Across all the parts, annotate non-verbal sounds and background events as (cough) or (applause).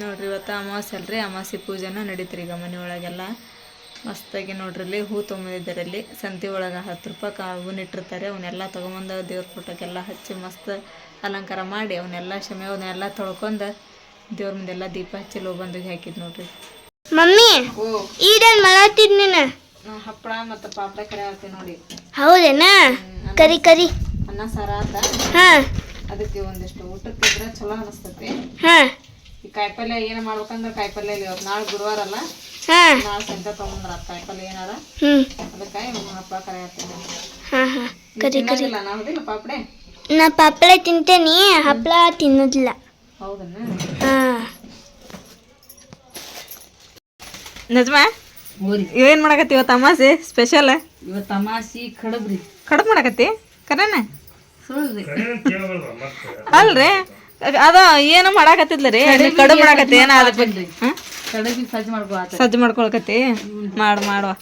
ನೋಡ್ರಿ ಇವತ್ತು ಅಮಾವಾಸ್ಯೆ ಅಲ್ರಿ ಅಮಾವಾಸ್ಯೆ ಪೂಜೆನ ನಡೀತ್ರಿ ಈಗ ಮನೆ ಒಳಗೆಲ್ಲ ಮಸ್ತಾಗಿ ನೋಡ್ರಿ ಇಲ್ಲಿ ಹೂ ತೊಗೊಂಬಂದಿದ್ದಾರೆ ಇಲ್ಲಿ ಸಂತೆ ಒಳಗೆ ಹತ್ತು ರೂಪಾಯಿ ಹೂವಿನ ಇಟ್ಟಿರ್ತಾರೆ ಅವನ್ನೆಲ್ಲ ತೊಗೊಂಬಂದು ದೇವ್ರ ಫೋಟೋಕ್ಕೆಲ್ಲ ಹಚ್ಚಿ ಮಸ್ತ್ ಅಲಂಕಾರ ಮಾಡಿ ಅವನ್ನೆಲ್ಲ ಶಮೆ ಅವನ್ನೆಲ್ಲ ತೊಳ್ಕೊಂಡು ದೇವ್ರ ಮುಂದೆಲ್ಲ ದೀಪ ಹಚ್ಚಿ ಬಂದಿಗೆ ಹಾಕಿದ್ ನೋಡ್ರಿ. ಮಮ್ಮಿ ಈಡನ್ ಮಾಡತ್ತಿದ್ ನೀನು? ಹಪ್ಪಳ ಮತ್ತು ಪಾಪಡ ಕರೆ ನೋಡಿ. ಹೌದೇನಾ? ಕರಿ ಕರಿ. ಅನ್ನ ಸಾರ ಆತ. ಹಾ. ಅದಕ್ಕೆ ಒಂದಿಷ್ಟು ಊಟಕ್ಕಿದ್ರೆ ಚಲೋ ಅನಿಸ್ತೈತಿ. ಹಾ. ಈ ಕಾಯಿಪಲ್ಯ ಏನು ಮಾಡ್ಬೇಕಂದ್ರೆ ಕಾಯಿಪಲ್ಯ ಇವತ್ತು. ನಾಳೆ ಗುರುವಾರ ಅಲ್ಲ. ಹಾ. ನಾಳೆ ಸಂಜೆ ತೊಗೊಂಡ್ರ ಕಾಯಿಪಲ್ಯ ಏನಾರ. ಹ್ಮ್. ಅದಕ್ಕೆ ಅಪ್ಪ ಕರೆ ಹಾಕ್ತೀನಿ ಹಾ ಹಾ. ಕರಿ ಕರಿ. ತಿನ್ನೋದಿಲ್ಲ? ನಾವು ಹೌದಿಲ್ಲ ಪಾಪಡೆ? ನಾ ಪಾಪಳೆ ತಿಂತೇನಿ ಹಪ್ಪಳ ತಿನ್ನೋದಿಲ್ಲ. ಹೌದನ್ನ ಹಾ. ನಿಜಮಾ? ಏನ್ ಮಾಡಕತ್ತಿ ಇವತ್ತು ಅಮಾಸಿ? ಸ್ಪೆಷಲ್ ಇವತ್ತು ಅಮಾಸಿ ಕಡಬ್ರಿ. ಕಡಬ್ ಮಾಡಕತ್ತಿ? ಕರೆನ? ಅಲ್ರಿ? ಅದ ಏನು ಮಾಡಾಕತ್ತಿದ್ಲರಿ? ರೀ ಮಾಡಾಕತ್ತಿ ಮಾಡಕತ್ತಿ ಏನ ಅದ್ರ ಬಗ್ಗೆ ಸಜ್ಜು ಮಾಡ್ಕೋ ಆತ ಸಜ್ಜು ಮಾಡ್ಕೊಳಕತ್ತಿ? ಮಾಡು ಮಾಡುವ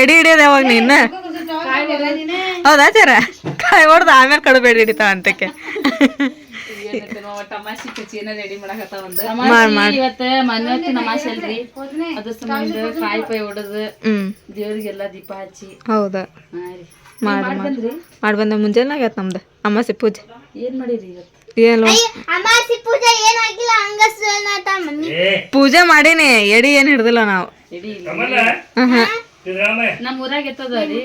ಎಡಿ ಹಿಡಿಯೋದು ಯಾವಾಗ ನೀನು ಹೌದಾ ಚಾರ ಕಾಯಿ ಹೊಡ್ದ ಆಮೇಲೆ ಕಡು ಬೇಡಿ ಹಿಡಿತಾವ ಅಂತಕ್ಕೆ. ಅಮಾಸಿ ಕಚೇನ ರೆಡಿ ಮಾಡ್ ಮಾಡ್. ಇವತ್ತ ಮನವತ್ತಿ ಅಮಾಸಿ ಅಲ್ರಿ. ಅದ್ರ ಸಂಬಂಧ ಕಾಯಿ ಪೈ ಹೊಡೆದು ದೇವ್ರಿಗೆಲ್ಲ ದೀಪ ಹಚ್ಚಿ. ಹೌದಾ. ಹಾ ರೀ. ಮಾಡು ಮಾಡ್. ಬಂದ್ರಿ ಮಾಡಿ ಬಂದ ಮುಂಜಾನೆ ಆಗೈತೆ ನಮ್ದು ಅಮಾಸೆ ಪೂಜೆ. ಏನ್ ಮಾಡಿರಿ ಇವತ್ತು? ಏನು ಅಮಾಸಿ ಪೂಜೆ ಏನಾಗಿಲ್ಲ ಹಂಗ ಸುಳ್ನಾಟ ಮಮ್ಮಿ ಪೂಜೆ ಮಾಡೀನಿ ಎಡಿ ಏನ್ ಹಿಡ್ದಿಲ್ಲ ನಾವು. ನಮ್ಮ ಊರಾಗ ಎತ್ತದ ರೀ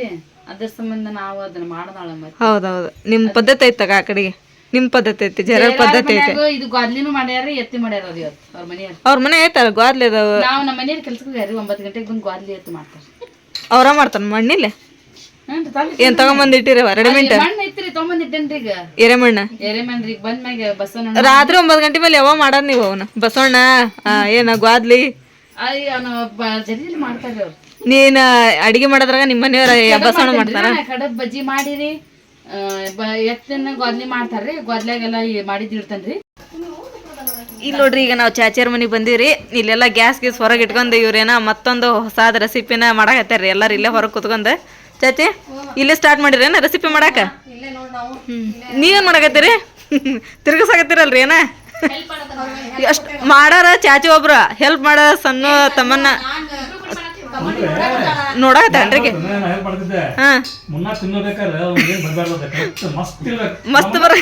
ಅದ್ರ ಸಂಬಂಧ ನಾವು ಅದನ್ನ ಮಾಡದಾಳ ಮತ್ತೆ. ಹೌದೌದು. ನಿಮ್ಮ ಪದ್ಧತಿ ಐತಗ ಆ ಕಡೆಗೆ? ನಿಮ್ಮ ಪದ್ಧತಿ ಐತಿ ಜರ ಪದ್ಧತಿ ಐತಿ. ಇದು ಗಾದ್ಲಿನು ಮಾಡ್ಯಾರ ಎತ್ತಿ ಮಾಡ್ಯಾರ ಅದು ಇವತ್ತು ಅವ್ರ ಮನೆಯವ್ರು. ಅವ್ರ ಮನೆ ಐತಲ್ಲ ಗ್ವಾದ್ಲಿ ಅದಾವ? ನಾವು ನಮ್ಮ ಮನೆಯವ್ರ ಕೆಲ್ಸಕ್ಕೆ ಹೋಗ್ಯಾರಿ ಒಂಬತ್ತು ಗಂಟೆಗೆ ಬಂದು ಗಾದ್ಲಿ ಎತ್ತಿ ಮಾಡ್ತಾರೆ. ಅವ್ರ ಮಾಡ್ತಾನ ಮಣ್ಣಿಲ್ಲ? ಏನ್ ತಗೊಂಬಂದಿಟ್ಟಿರವ ರೆಡಿಮೆಂಟ್ ಮಣ್ಣು ಎರೆಮಣ್ಣ. ರಾತ್ರಿ ಒಂಬತ್ ಗಂಟೆ ಮೇಲೆ ಯಾವ ಮಾಡೋದ್ ನೀವು ಅವನ? ಬಸವಣ್ಣ ಏನ ಗ್ವಾದ್ಲಿ? ನೀನ್ ಅಡಿಗೆ ಮಾಡೋದ್ರಾಗ ನಿಮ್ಮ ಮನೆಯವ್ರ ಬಸವಣ್ಣ ಮಾಡ್ತಾರ? ಕಡಬ್ ಬಜ್ಜಿ ಮಾಡಿರಿ. ಆ, ಎತ್ತಿನ ಗೋದ್ಲಿ ಮಾಡ್ತಾರ್ರಿ. ಮಾಡಿದ್ ಇಡ್ತಾನ್ರಿ. ಇಲ್ಲಿ ನೋಡ್ರಿ ಈಗ ನಾವು ಚಾಚಿಯರ್ ಮನೆಗೆ ಬಂದೀವ್ರಿ. ಇಲ್ಲೆಲ್ಲ ಗ್ಯಾಸ್ ಗೀಸ್ ಹೊರಗೆ ಇಟ್ಕೊಂಡು ಇವ್ರೇನ ಮತ್ತೊಂದು ಹೊಸಾದ ರೆಸಿಪಿನ ಮಾಡಕತ್ತಾರ್ರಿ ಎಲ್ಲಾರು ಇಲ್ಲೇ ಹೊರಗೆ ಕುತ್ಕೊಂಡು. ಚಾಚಿ ಇಲ್ಲೇ ಸ್ಟಾರ್ಟ್ ಮಾಡಿರೇನ ರೆಸಿಪಿ ಮಾಡಾಕ? ನೀವೇನ್ ಮಾಡಕತ್ತೀರಿ? ತಿರ್ಗಸಾಕತ್ತೀರಲ್ರಿ ಏನ? ಎಷ್ಟು ಮಾಡಾರ ಚಾಚಿ ಒಬ್ರು ಹೆಲ್ಪ್ ಮಾಡ ಸಣ್ಣ ತಮ್ಮನ್ನ ನೋಡಕತ್ತೇನ್ರಿ ಹಾ. ಮಸ್ತ್ ಬರ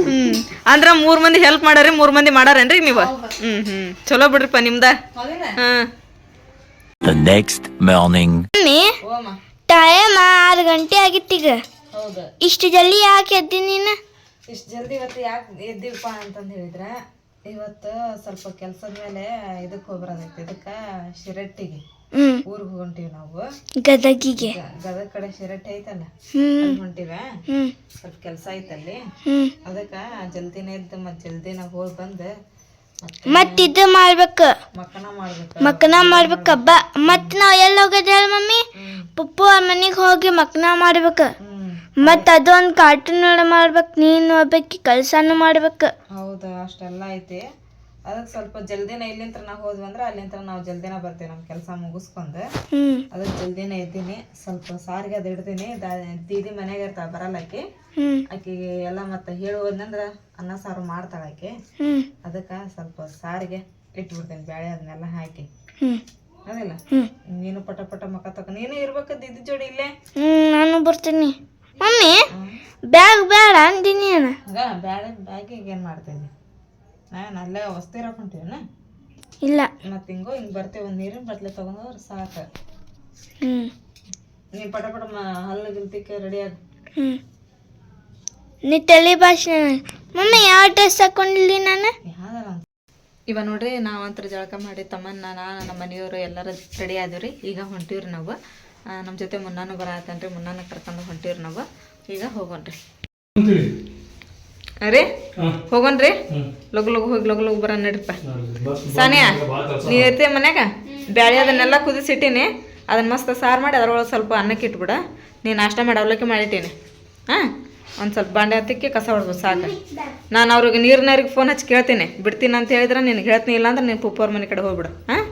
ಹ್ಮ್. ಅಂದ್ರ ಮೂರ್ ಮಂದಿ ಹೆಲ್ಪ್ ಮಾಡಾರಿ ಮೂರ್ ಮಂದಿ ಮಾಡಾರೇನ್ರಿ ನೀವು? ಹ್ಮ್ ಹ್ಮ್. ಚಲೋ ಬಿಡ್ರಿಪ್ಪ ನಿಮ್ದ. ಹಾ. The next morning. ಟೈಮ್ ಆರು ಗಂಟೆ ಆಗಿತ್ತೀಗ ಹೌದು. ಇಷ್ಟು ಜಲ್ದಿ ಯಾಕೆ ಎದ್ದಿ ನೀನು? ಇಷ್ಟು ಜಲ್ದಿ ಇವತ್ತು ಯಾಕೆ ಎದ್ದಿವಪ್ಪ ಅಂತಂದು ಹೇಳಿದ್ರೆ ಇವತ್ತು ಸ್ವಲ್ಪ ಕೆಲಸದ ಮೇಲೆ ಇದಕ್ಕೆ ಹೋಗ್ಬರೋದೈತೆ ಇದಕ್ಕೆ ಶಿರಟ್ಟಿಗೆ. ಹ್ಮ್. ಊರಿಗೆ ಹೊಂಟಿವಿ ನಾವು. ಗದಗಿಗೆ. ಗದಗ ಕಡೆ ಶಿರಟ್ಟಿ ಐತಲ್ಲ? ಹ್ಮ್. ಹೊಂಟಿವ? ಹ್ಮ್. ಸ್ವಲ್ಪ ಕೆಲಸ ಐತಲ್ಲಿ. ಹ್ಮ್. ಅದಕ್ಕೆ ಜಲ್ದಿನೇ ಇದ್ದು ಮತ್ತೆ ಜಲ್ದಿನ ಹೋಗಿ ಬಂದು ಮತ್ ಇದು ಮಾಡ್ಬೇಕು. ಮಕ್ಕನ ಮಾಡ್ಬೇಕು. ಮಕ್ನ ಮಾಡ್ಬೇಕು. ಹಬ್ಬ ಮತ್ ನಾವ್ ಎಲ್ಲಿ ಹೋಗೋದ್ ಹೇಳ ಮಮ್ಮಿ? ಪಪ್ಪು ಅವ್ರ ಮನೆಗೆ ಹೋಗಿ ಮಕ್ಕನ ಮಾಡ್ಬೇಕು. ಮತ್ ಅದೊಂದ್ ಕಾರ್ಟೂನ್ ಮಾಡ್ಬೇಕು. ನೀನು ಹೋಗ್ಬೇಕು ಕೆಲ್ಸಾನು ಮಾಡ್ಬೇಕು. ಹೌದಾ? ಅಷ್ಟೆಲ್ಲ ಐತಿ. ಅದಕ್ಕೆ ಸ್ವಲ್ಪ ಜಲ್ದಿನ ಇಲ್ಲಿಂತ್ರ ನಾವು ಹೋದ್ವಿ ಅಂದ್ರೆ ಅಲ್ಲಿಂತ್ರ ನಾವು ಜಲ್ದಿನ ಬರ್ತೇವೆ ನಮ್ಮ ಕೆಲಸ ಮುಗಿಸ್ಕೊಂಡು. ಅದಕ್ಕೆ ಜಲ್ದಿನ ಇದ್ದೀನಿ ಸ್ವಲ್ಪ ಸಾರಿಗೆ ಅದು ಇಡ್ತೀನಿ ದೀದಿ ಮನೆಗೆ ಇರ್ತಾಳೆ ಬರಲ್ಲ ಆಕಿ ಆಕಿಗೆ ಎಲ್ಲ ಮತ್ತೆ ಹೇಳಿ ಹೋದ್ನಂದ್ರೆ ಅನ್ನ ಸಾರು ಮಾಡ್ತಾಳೆ ಆಕಿ. ಅದಕ್ಕೆ ಸ್ವಲ್ಪ ಸಾರಿಗೆ ಇಟ್ಬಿಡ್ತೀನಿ ಬೇಳೆ ಅದನ್ನೆಲ್ಲ ಹಾಕಿ. ಅದಿಲ್ಲ? ನೀನು ಪಟ ಪಟ ಮಕ್ಕ ತಕ ನೀನು ಇರ್ಬೇಕು ದೀದಿ ಜೋಡಿ ಇಲ್ಲೇ? ನಾನು ಬರ್ತೀನಿ. ಮಮ್ಮಿ ಬ್ಯಾಗ್ ಬೇಡ ಅಂದಿನಿ ಬ್ಯಾಳೆ ಬ್ಯಾಗಿಗೆ ಏನು ಮಾಡ್ತೀನಿ? ನಾನು ಅಲ್ಲೇ ಹೊಸ್ತಿರ ಹಾಕೊಂತೀವಿನ ಇಲ್ಲ. ಮತ್ತೆ ಹಿಂಗೋ ಹಿಂಗೆ ಬರ್ತೇವೆ ಒಂದು ನೀರಿನ ಬಟ್ಲೆ ತೊಗೊಂಡ್ರೆ ಸಾಕು. ಹ್ಮ್. ನೀನು ಪಟ ಪಟ ಮ ಹಲ್ಲು ಗಿಲ್ತಿಕ್ಕೆ ರೆಡಿ ಆಗ. ಹ್ಮ್. ನೀ ತಲೆ ಭಾಷೆ ಮಮ್ಮಿ ಯಾವ ಡ್ರೆಸ್ ಹಾಕೊಂಡಿಲ್ಲ ನಾನು? ಇವ ನೋಡ್ರಿ ನಾವಂತರ ಜಳಕ ಮಾಡಿ ತಮ್ಮನ್ನ ನಾನು ನಮ್ಮ ಮನೆಯವರು ಎಲ್ಲರೂ ರೆಡಿ ಆದಿವ್ರಿ. ಈಗ ಹೊಂಟಿವ್ರಿ ನಾವು. ನಮ್ಮ ಜೊತೆ ಮುನ್ನಾನು ಬರತ್ತನ್ರಿ ಮುನ್ನಾನ ಕರ್ಕೊಂಡು ಹೊಂಟಿವ್ರಿ ನಾವು. ಈಗ ಹೋಗೋಣ್ರಿ. ಅರೇ ಹೋಗೋಣ್ರಿ ಲಗು ಲಗು ಹೋಗಿ ಲಗು ಲಗು ಬರ ನಡ್ರಿಪ್ಪ. ಸಾನಿಯಾ ನೀ ಇರ್ತೀಯ ಮನ್ಯಾಗ? ಬ್ಯಾಳಿ ಅದನ್ನೆಲ್ಲ ಕುದಿಸಿಟ್ಟಿನಿ. ಅದನ್ನ ಮಸ್ತ್ ಸಾರು ಮಾಡಿ ಅದ್ರೊಳಗೆ ಸ್ವಲ್ಪ ಅನ್ನಕ್ಕೆ ಇಟ್ಬಿಡ. ನೀ ನಾಷ್ಟ ಮಾಡಿ ಅವಲಕ್ಕಿ ಮಾಡಿಟ್ಟೀನಿ. ಹಾಂ? ಒಂದು ಸ್ವಲ್ಪ ಬಾಂಡೆ ಹತ್ತಿಕ್ಕೆ ಕಸ ಹೊಡ್ಬೋದು ಸಾಕು. ನಾನು ಅವ್ರಿಗೆ ನೀರಿನವ್ರಿಗೆ ಫೋನ್ ಹಚ್ಚಿ ಕೇಳ್ತೀನಿ. ಬಿಡ್ತೀನಿ ಅಂತ ಹೇಳಿದ್ರೆ ನಿನಗೆ ಹೇಳ್ತೀನಿ ಇಲ್ಲ ಅಂದ್ರೆ ನೀನು ಪುಪ್ಪವ್ರ ಮನೆ ಕಡೆ ಹೋಗ್ಬಿಡು. ಹಾಂ?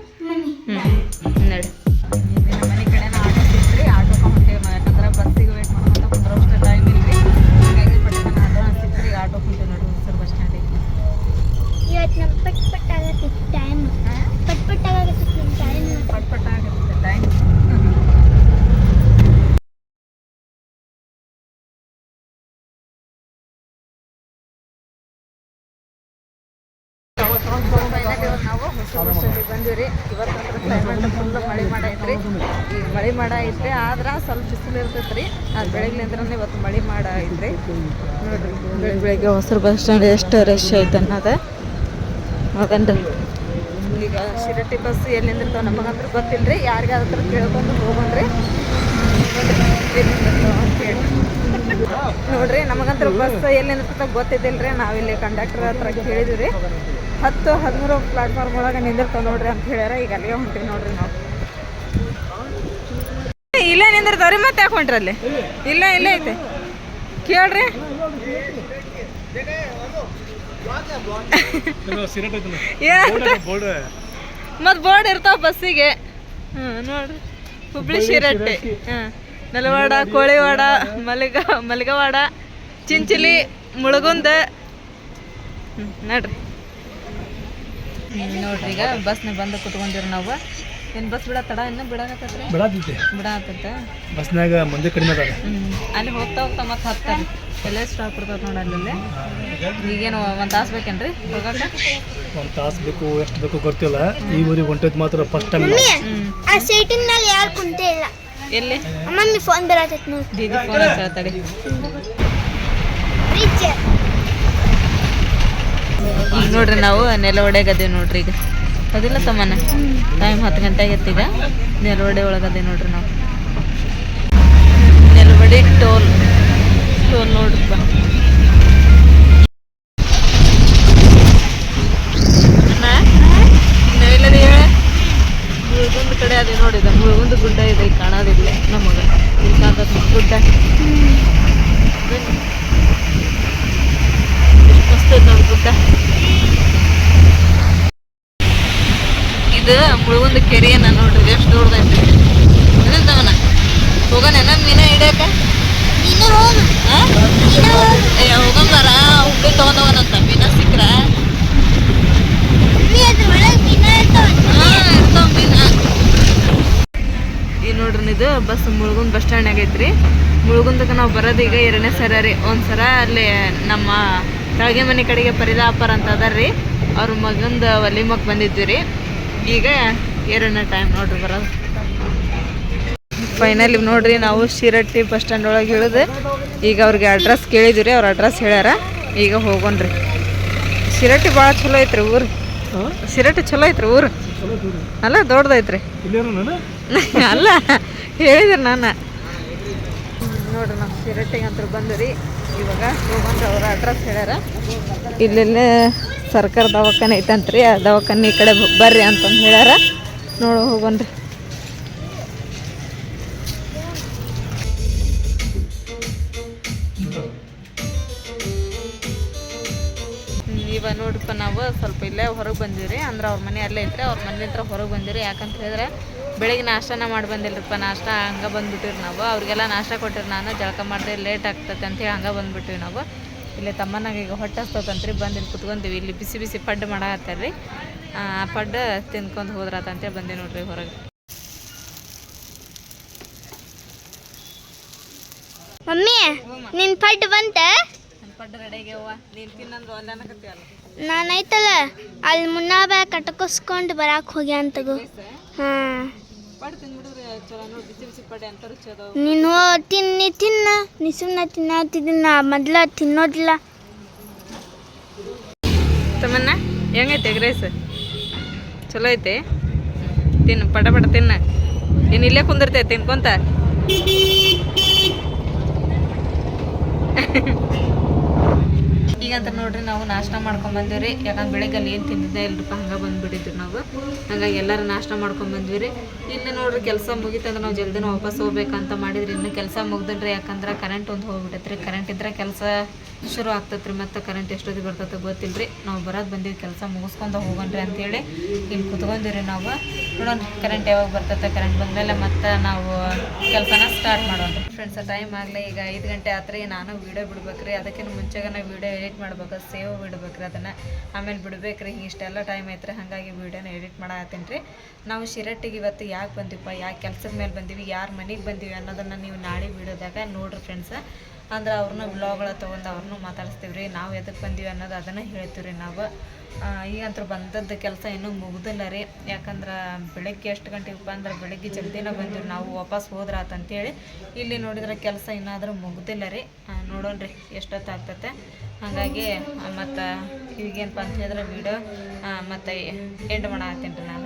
ಇಲ್ಲಿ ಬಂದಿವ್ರಿ ಇವತ್ತಂದ್ರೆ ಕ್ಲೈಮೇಟ್ ಫುಲ್ ಮಳೆ ಮಾಡೈತ್ರಿ. ಈಗ ಮಳೆ ಮಾಡ ಐತ್ರಿ ಆದ್ರೆ ಸ್ವಲ್ಪ ಬಿಸಿಲು ಇರ್ತೈತ್ರಿ. ಅದು ಬೆಳಗ್ಲಿಂದ್ರೆ ಇವತ್ತು ಮಳೆ ಮಾಡ ಐತ್ರಿ ನೋಡ್ರಿ ಬೆಳಗ್ಗೆ ಹೊಸರು ಬಸ್ ಸ್ಟ್ಯಾಂಡ್ ಎಷ್ಟು ರಶ್ ಐತೆ ಅನ್ನೋದು. ಹೌದನ್ರಿ ಈಗ ಶಿರಟ್ಟಿ ಬಸ್ ಎಲ್ಲಿ ನಿಂದಿರ್ತಾವೆ ನಮಗಂದ್ರೆ ಗೊತ್ತಿಲ್ಲ ರೀ ಯಾರಿಗಾದ್ರೆ ಕೇಳ್ಕೊಂಡು ಹೋಗಂದ್ರಿ ನೋಡ್ರಿ ನಮಗಂತ್ರ ಬಸ್ ಎಲ್ಲಿಂದ ನಿಂತಿರ್ತಾವೆ ಗೊತ್ತಿದ್ದಿಲ್ಲ ರೀ ನಾವಿಲ್ಲಿ ಕಂಡಕ್ಟರ್ ಹತ್ರ ಕೇಳಿದ್ವಿ ರೀ. ಹತ್ತು ಹದಿಮೂರು ಪ್ಲಾಟ್ಫಾರ್ಮ್ ಒಳಗೆ ನಿಂದಿರ್ತಾವೆ ನೋಡ್ರಿ ಅಂತ ಹೇಳ್ಯಾರ. ಈಗ ಅಲ್ಲಿಗೆ ಹೊಂಟಿವಿ ನೋಡ್ರಿ ನಾವು. ಇಲ್ಲೇ ನಿಂದಿರ್ತಾವ್ರಿ ಮತ್ತೆ ಯಾಕೆ ಹೊಂಟ್ರಿ ಅಲ್ಲಿ? ಇಲ್ಲ ಇಲ್ಲೇ ಐತೆ. ಕೇಳ್ರಿ. (laughs) ಮತ್ ಬೋರ್ಡ್ ಇರ್ತಾವ ಬಸ್ಸಿಗೆ. ಹ್ಞೂ ನೋಡ್ರಿ. ಹುಬ್ಳಿ ಶಿರಟ್ಟಿ. ಹಾಂ ನೆಲವಾಡ ಕೋಳಿವಾಡ ಮಲಿಗ ಮಲಿಗವಾಡ ಚಿಂಚಲಿ ಮುಳುಗುಂದ. ಹ್ಞೂ ನೋಡ್ರಿ. ಹ್ಮ್, ನೋಡ್ರಿ ಈಗ ಬಸ್ನ ಬಂದು ಕುತ್ಕೊಂಡಿರಿ ನಾವು. ಏನು ಬಸ್ ಬಿಡ ತಡ ಇನ್ನು? ಬಿಡಾಕತ್ತೈತ್ರಿ ಬಿಡಾತೈತಿ. ಬಿಡಾಕತ್ತ ಬಸ್ನಾಗ ಮುಂದೆ ಕಡಿಮೆ ಅದಾರ ಹ್ಮ್ ಅಲ್ಲಿ ಹೋಗ್ತಾ ಹೋಗ್ತಾ ಮತ್ತೆ ಹತ್ತಾರೆ. ಎಲ್ಲ ಸ್ಟಾಪ್ ಕೊಡ್ತಾವೆ ನೋಡಿ ಅಲ್ಲಲ್ಲೇ. ಈಗೇನು ಒಂದು ತಾಸು ಬೇಕೇನ್ರಿ? ಹೋಗಕ್ಕೆ ಒಂದು ತಾಸು ಬೇಕು ಎಷ್ಟು ಬೇಕು ಗೊತ್ತಿಲ್ಲ. ಈ ಊರಿಗೆ ಹೊಂಟದ್ ಮಾತ್ರ ಫಸ್ಟ್ ಟೈಮ್ ಆ ಸೀಟಿನ ಮೇಲೆ ಯಾರು ಕುಂತೇ ಇಲ್ಲ. ಎಲ್ಲಿ? ಮಮ್ಮಿ ಫೋನ್ ಬರತೈತಿ ನೋಡಿ. ದೀದಿ ಫೋನ್ ಹಚ್ಚಾತಡಿ ಫ್ರಿಜ್ ಈಗ ನೋಡ್ರಿ ನಾವು ನೆಲ ಗದ್ದೆ ನೋಡ್ರಿ ಈಗ. ಅದಿಲ್ಲ ತಮ್ಮನ ಟೈಮ್ ಹತ್ತು ಗಂಟೆ ಆಗೈತಿ ಈಗ ನೆಲವಡೆ ಒಳಗದೆ ನೋಡ್ರಿ ನಾವು. ನೆಲವಡೆ ಟೋಲ್. ಟೋಲ್ ನೋಡ್ರಿ ಮುಳುಗುಂದ ಕಡೆ ಅದೇ ನೋಡಿದ ಮುಳುಗುಂದ ಗುಡ್ಡ ಇದೆ ಈಗ ಕಾಣೋದಿಲ್ಲ ನಮಗೆ ಇಲ್ಲಿ ಕಾಣ್ತದ ಗುಡ್ಡ ಬನ್ನಿ. ಎಷ್ಟ್ ಮಸ್ತ್ ಐತ್ ನೋಡ್ ಗುಡ್ಡ ಇದು ಮುಳುಗುಂದ ಕೆರೆಯನ್ನ ನೋಡ್ರಿ ಎಷ್ಟು ದೊಡ್ಡದೈತಿ ಇಳಿದವನ ಹೋಗೋಣ ಮೀನ ಹಿಡಿಯಕ ನೀನು ಹೋಗು ಏ ಹೋಗಂಬಾರ ಹುಬ್ಬಿ ತಗೊಂಡವನಂತ ಮೀನ ಸಿಕ್ಕ್ರ ಮಮ್ಮಿ ಅದ್ರ ಒಳಗೆ ಮೀನ ಇರ್ತಾವ ಹಾ ಇರ್ತಾವ ಮೀನ ಈ ನೋಡ್ರಿ ಇದು ಬಸ್ ಮುಳುಗುಂದ್ ಬಸ್ ಸ್ಟ್ಯಾಂಡ್ ಆಗೈತ್ರಿ. ಮುಳುಗುಂದಕ್ಕೆ ನಾವು ಬರೋದು ಈಗ ಎರಡನೇ ಸರ ರೀ. ಒಂದು ಸರ ಅಲ್ಲಿ ನಮ್ಮ ಕೆಳಗೆ ಮನೆ ಕಡೆಗೆ ಪರಿದಾಪರ್ ಅಂತ ಅದಾರ್ರಿ ಅವ್ರ ಮಗಂದ ವಲಿಮಕ್ ಬಂದಿದ್ವಿ ರೀ. ಈಗ ಎರಡನೇ ಟೈಮ್ ನೋಡ್ರಿ ಬರೋದು. ಫೈನಲಿ ನೋಡ್ರಿ, ನಾವು ಶಿರಟ್ಟಿ ಬಸ್ ಸ್ಟ್ಯಾಂಡ್ ಒಳಗೆ ಇಳಿದು ಈಗ ಅವ್ರಿಗೆ ಅಡ್ರೆಸ್ ಕೇಳಿದ್ವಿ ರೀ, ಅವ್ರ ಅಡ್ರೆಸ್ ಹೇಳ್ಯಾರ. ಈಗ ಹೋಗೋಣ್ರಿ. ಶಿರಟ್ಟಿ ಭಾಳ ಚಲೋ ಐತ್ರಿ ಊರು. ಶಿರಟ್ಟಿ ಚಲೋ ಐತ್ರಿ ಊರು? ಅಲ್ಲ, ದೊಡ್ಡದೈತ್ರಿ. (laughs) ಅಲ್ಲ, ಹೇಳಿದ್ರಿ ನಾನು ನೋಡ್ರಿ ನಮ್ಮ ಸಿರಟಿಗೆ ಅಂತ ಬಂದ್ರಿ. ಇವಾಗ ಅವ್ರ ಅಡ್ರೆಸ್ ಹೇಳ್ಯಾರ. ಇಲ್ಲೆಲ್ಲ ಸರ್ಕಾರ ದವಾಖಾನೆ ಐತಂತ್ರಿ, ಆ ದವಾಖಾನೆ ಈ ಕಡೆ ಬರ್ರಿ ಅಂತಂದು ಹೇಳ್ಯಾರ. ನೋಡು ಹೋಗೋಣ್ರಿ ಹ್ಮ್, ಇವಾಗ ನಾವು ಸ್ವಲ್ಪ ಇಲ್ಲೇ ಹೊರಗೆ ಬಂದಿವ್ರಿ ಅಂದ್ರೆ ಅವ್ರ ಮನೆ ಅಲ್ಲೇ ಐತ್ರಿ ಅವ್ರ ಮನೆ ಹತ್ರ ಹೊರಗೆ ಬಂದಿರಿ ಯಾಕಂತ ಹೇಳಿದ್ರೆ ಬೆಳಿಗ್ಗೆ ನಾಷ್ಟಾನ ಮಾಡಿ ಬಂದಿಲ್ರಿಪ್ಪ ನಾಷ್ಟ ಹಂಗೆ ಬಂದುಬಿಟ್ಟಿರಿ ನಾವು. ಅವ್ರಿಗೆಲ್ಲ ನಾಷ್ಟ ಕೊಟ್ಟಿರಿ ನಾನು ಜಳಕ ಮಾಡಿದೆ ಲೇಟ್ ಆಗ್ತೈತೆ ಅಂತೇಳಿ ಹಂಗೆ ಬಂದ್ಬಿಟ್ಟಿವಿ ನಾವು. ಇಲ್ಲಿ ತಮ್ಮನಾಗ ಈಗ ಹೊಟ್ಟೆ ಹಸ್ತದಂತ್ರಿ ಬಂದು ಇಲ್ಲಿ ಕುತ್ಕೊಂತೀವಿ. ಇಲ್ಲಿ ಬಿಸಿ ಬಿಸಿ ಪಡ್ಡು ಮಾಡಾಕತ್ತಾರ್ರಿ ಆ ಪಡ್ಡು ತಿನ್ಕೊಂಡು ಹೋದ್ರಾತ ಅಂತೇಳಿ ಬಂದೆ ನೋಡ್ರಿ ಹೊರಗೆ. ಮಮ್ಮಿ ನಿನ್ ಪಡ್ ಬಂತ? ಪಡ್ಡ ರೆಡಿಗೆ ನೀನು ತಿನ್ನಂದ್ರು ಅಲ್ಲ. ಅನ್ನಕತ್ತೀವಲ್ಲ ನಾನೈತಲ್ಲ ಅಲ್ಲಿ ಮುನ್ನಾಬ ಕಟಕಿಸ್ಕೊಂಡು ಬರಾಕ್ ಹೋಗಿ ಅಂತಗು ಹಾಂ. ನೀನು ತಿನ್ನಿ ತಿನ್ನ. ನೀ ಸುಮ್ಮನೆ ತಿನ್ನತ್ತಿದ್ದ ಮೊದ್ಲ ತಿನ್ನೋದಿಲ್ಲ. ತಮ್ಮನ್ನ ಹೆಂಗೈತೆ ಗ್ರೇಸ್ ಚಲೋ ಐತೆ? ತಿನ್ನು ಪಟ ಪಟ ತಿನ್ನ. ನೀನು ಇಲ್ಲೇ ಕುಂದಿರ್ತೈತೆ ತಿನ್ಕೊಂತ? ಈಗಂತ ನೋಡ್ರಿ, ನಾವು ನಾಷ್ಟ ಮಾಡ್ಕೊಂಡ್ ರೀ. ಯಾಕಂದ್ರೆ ಬೆಳಗ್ಗೆ ಅಲ್ಲಿ ಏನು ತಿಂದಿದ್ದೆ ಇಲ್ರಿಪ್ಪ ಹಂಗೆ ಬಂದುಬಿಟ್ಟಿದ್ರು ನಾವು. ಹಂಗಾಗಿ ಎಲ್ಲರೂ ನಾಷ್ಟ ಮಾಡ್ಕೊಂಡ್ ಬಂದ್ವಿ ರೀ. ಇನ್ನು ನೋಡ್ರಿ, ಕೆಲಸ ಮುಗಿತಂದ್ರೆ ನಾವು ಜಲ್ದಿನ ವಾಪಸ್ ಹೋಗ್ಬೇಕಂತ ಮಾಡಿದ್ರಿ. ಇನ್ನು ಕೆಲಸ ಮುಗ್ದಿಲ್ರಿ, ಯಾಕಂದ್ರೆ ಕರೆಂಟ್ ಒಂದು ಹೋಗ್ಬಿಟ್ಟೈತ್ರಿ ಕರೆಂಟ್ ಇದ್ರೆ ಕೆಲಸ ಶುರು ಆಗ್ತೈತ್ರಿ, ಮತ್ತೆ ಕರೆಂಟ್ ಎಷ್ಟೊತ್ತಿಗೆ ಬರ್ತೈತೆ ಗೊತ್ತಿಲ್ರಿ. ನಾವು ಬರೋದು ಬಂದಿವಿ, ಕೆಲಸ ಮುಗಿಸ್ಕೊಂಡು ಹೋಗೋಣ್ರಿ ಅಂತೇಳಿ ಇಲ್ಲಿ ಕುತ್ಕೊಂಡಿವ್ರಿ ನಾವು. ನೋಡೋಣ ಕರೆಂಟ್ ಯಾವಾಗ ಬರ್ತೈತೆ ಕರೆಂಟ್ ಬಂದಮೇಲೆ ಮತ್ತೆ ನಾವು ಕೆಲಸನ ಸ್ಟಾರ್ಟ್ ಮಾಡೋಣ. ಫ್ರೆಂಡ್ಸ್ ಟೈಮ್ ಆಗಲಿ, ಈಗ ಐದು ಗಂಟೆ ಆತ್ರಿ, ನಾನು ವೀಡಿಯೋ ಬಿಡ್ಬೇಕ್ರಿ. ಅದಕ್ಕಿಂತ ಮುಂಚೆಗೆ ನಾವು ವೀಡಿಯೋ ಎಡಿಟ್ ಮಾಡ್ಬೇಕು ಸೇವ್ ಬಿಡ್ಬೇಕ್ರಿ ಅದನ್ನು. ಆಮೇಲೆ ಬಿಡ್ಬೇಕ್ರಿ ಇಷ್ಟೆಲ್ಲ ಟೈಮ್ ಐತ್ರಿ, ಹಾಗಾಗಿ ವೀಡಿಯೋನ ಎಡಿಟ್ ಮಾಡತ್ತೀನಿ ರೀ ನಾವು ಶಿರಟ್ಟಿಗೆ ಇವತ್ತು ಯಾಕೆ ಬಂದಿವಪ್ಪ, ಯಾಕೆ ಕೆಲಸದ ಮೇಲೆ ಬಂದೀವಿ, ಯಾರು ಮನೆಗೆ ಬಂದೀವಿ ಅನ್ನೋದನ್ನು ನೀವು ನಾಳೆ ವೀಡಿಯೋದಾಗ ನೋಡ್ರಿ ಫ್ರೆಂಡ್ಸ್ ಅಂದ್ರೆ ಅವ್ರನ್ನ ವ್ಲಾಗ್ಗಳ ತೊಗೊಂಡು ಅವ್ರನ್ನೂ ಮಾತಾಡಿಸ್ತೀವಿ ರೀ ನಾವು ಎದಕ್ಕೆ ಬಂದೀವಿ ಅನ್ನೋದು ಅದನ್ನು ಹೇಳ್ತೀವಿ ರೀ ನಾವು ಈಗಂತೂ ಬಂದದ್ದು ಕೆಲಸ ಇನ್ನೂ ಮುಗ್ದಿಲ್ಲ ರೀ. ಯಾಕಂದ್ರೆ ಬೆಳಗ್ಗೆ ಎಷ್ಟು ಗಂಟೆಗೆ ಅಂದ್ರೆ ಬೆಳಗ್ಗೆ ಜಲ್ದಿನ ಬಂದಿವಿ ನಾವು ವಾಪಸ್ ಹೋದ್ರೆ ಆತಂತೇಳಿ ಇಲ್ಲಿ ನೋಡಿದ್ರೆ ಕೆಲಸ ಇನ್ನಾದರೂ ಮುಗ್ದಿಲ್ಲ ರೀ. ನೋಡೋಣ ರೀ ಎಷ್ಟೊತ್ತು ಆಗ್ತತೆ ಹಾಗಾಗಿ ಮತ್ತು ಈಗೇನಪ್ಪ ಅಂತ ಹೇಳಿದ್ರೆ ವೀಡಿಯೋ ಮತ್ತು ಎಂಡ್ ಮಾಡತ್ತೀನಿ ರೀ ನಾನು.